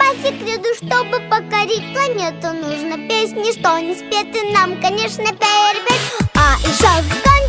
по секрету, чтобы покорить планету Нужно песни, что не спеты. Нам, конечно, перебить. А еще в